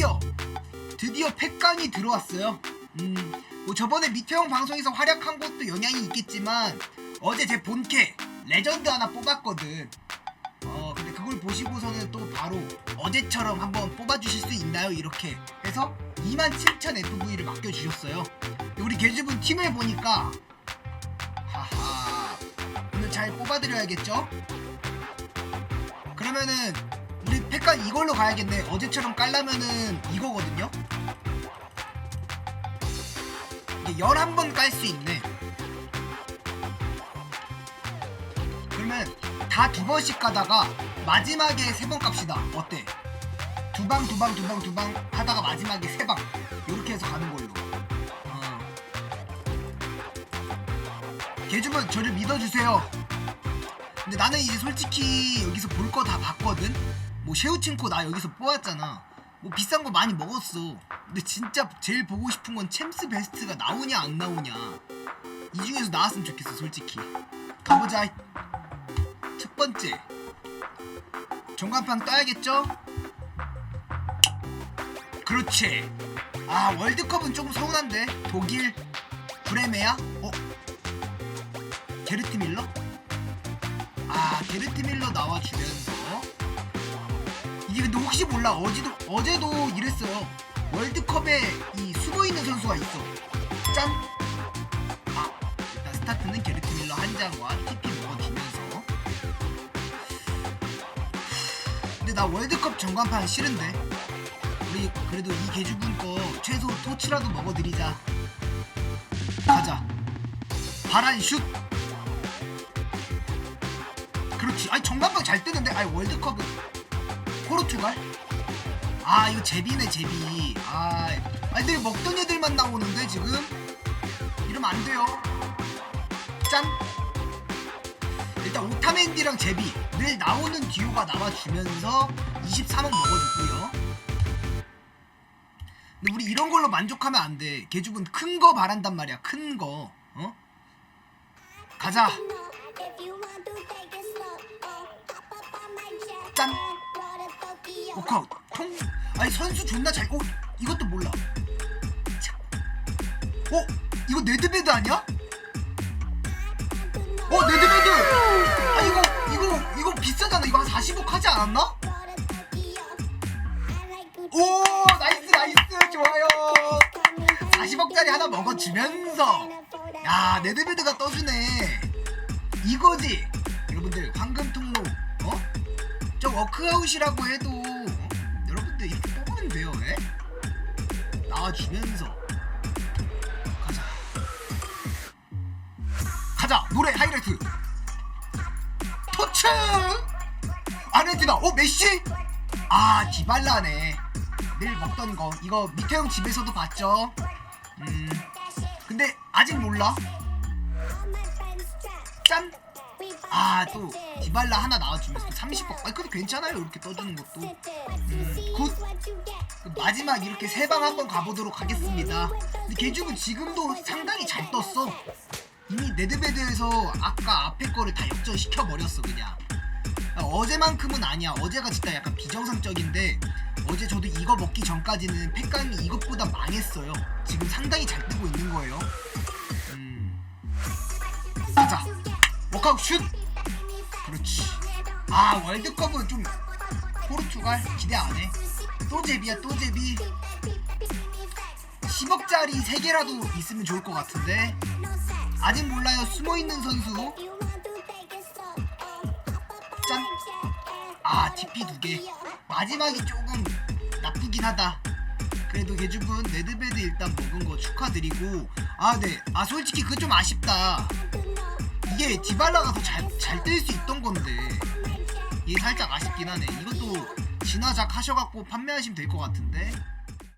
드디어 드디어 팩간이 들어왔어요. 음, 뭐 저번에 미태형 방송에서 활약한 것도 영향이 있겠지만 어제 제 본캐 레전드 하나 뽑았거든. 어, 근데 그걸 보시고서는 또 바로 어제처럼 한번 뽑아주실 수 있나요? 이렇게 해서 27,000 FV를 맡겨주셨어요. 우리 계주분 팀을 보니까 하하 오늘 잘 뽑아드려야겠죠? 그러면은 우리 팩간 이걸로 가야겠네. 어제처럼 깔라면은 이거거든요. 이게 11번 깔 수 있네. 그러면 다 두 번씩 가다가 마지막에 세 번 깝시다. 어때? 두 방, 두 방, 두 방, 두 방 하다가 마지막에 세 방. 이렇게 해서 가는 걸로. 어. 개주분 저를 믿어주세요. 근데 나는 이제 솔직히 여기서 볼 거 다 봤거든. 뭐 셰우친코 나 여기서 뽑았잖아. 뭐 비싼 거 많이 먹었어. 근데 진짜 제일 보고 싶은 건 챔스 베스트가 나오냐 안 나오냐. 이 중에서 나왔으면 좋겠어 솔직히. 가보자. 첫 번째. 전광판 떠야겠죠? 그렇지. 아 월드컵은 조금 서운한데 독일 브레메야? 어? 게르트 밀러? 아 게르트 밀러 나와주면서 이게 근데 혹시 몰라. 어제도 어제도 이랬어요. 월드컵에 이 숨어 있는 선수가 있어. 짠! 아 일단 스타트는 게르트 밀러 한 장과 TP 먹어주면서. 근데 나 월드컵 전광판 싫은데. 우리 그래도 이 개주분 거 최소 토치라도 먹어드리자. 가자. 바란 슛. 그렇지. 아니 전광판 잘 뜨는데? 아니 월드컵은 포르투갈 아 이거 제비네 제비. 아 아니 늘 먹던 애들만 나오는데 지금? 이러면 안 돼요. 짠. 일단 오타멘디랑 제비 늘 나오는 듀오가 나와주면서 23원 먹어주고요. 근데 우리 이런 걸로 만족하면 안돼. 개죽은 큰 거 바란단 말이야 큰거. 어? 가자. 짠 오카 통 아니 선수 존나 잘 어? 이것도 몰라 참. 어? 이거 네드베드 아니야? 어 네드베드 아 이거 이거 이거 비싸잖아 이거 한 40억 하지 않았나? 오 나이스 나이스 좋아요 40억짜리 하나 먹어주면서 야 네드베드가 떠주네 이거지 여러분들 황금 통로 어? 저 워크아웃이라고 해도 어? 여러분들 이렇게 뽑으면 돼요 예? 나와주면서. 가자. 가자. 노래 하이라이트. 터치! 아르헨티나. 어 메시? 아 디발라네. 늘 먹던 거. 이거 미태형 집에서도 봤죠? 음. 근데 아직 몰라. 짠 아 또 디발라 하나 나와주면서 30억. 아 그래도 괜찮아요. 이렇게 떠주는 것도. 음, 굿그 마지막 이렇게 세 방 한번 가보도록 하겠습니다. 근데 개죽은 지금도 상당히 잘 떴어. 이미 네드베드에서 아까 앞에 거를 다 역전시켜 버렸어 그냥. 아, 어제만큼은 아니야. 어제가 진짜 약간 비정상적인데 어제 저도 이거 먹기 전까지는 팩감이 이것보다 망했어요. 지금 상당히 잘 뜨고 있는 거예요 워크아웃 슛 그렇지. 아 월드컵은 좀 포르투갈 기대 안 해. 또 제비야 또 제비. 10억짜리 3개라도 있으면 좋을 것 같은데. 아직 몰라요. 숨어있는 선수. 짠! 아 TP 두 개. 마지막이 조금 나쁘긴 하다. 그래도 개주분 레드베드 일단 먹은 거 축하드리고. 아 네 아 솔직히 그거 좀 아쉽다 이게 디발라가 더잘잘뜰수 있던 건데 이게 살짝 아쉽긴 하네. 이것도 진화작 하셔갖고 판매하시면 될 것 같은데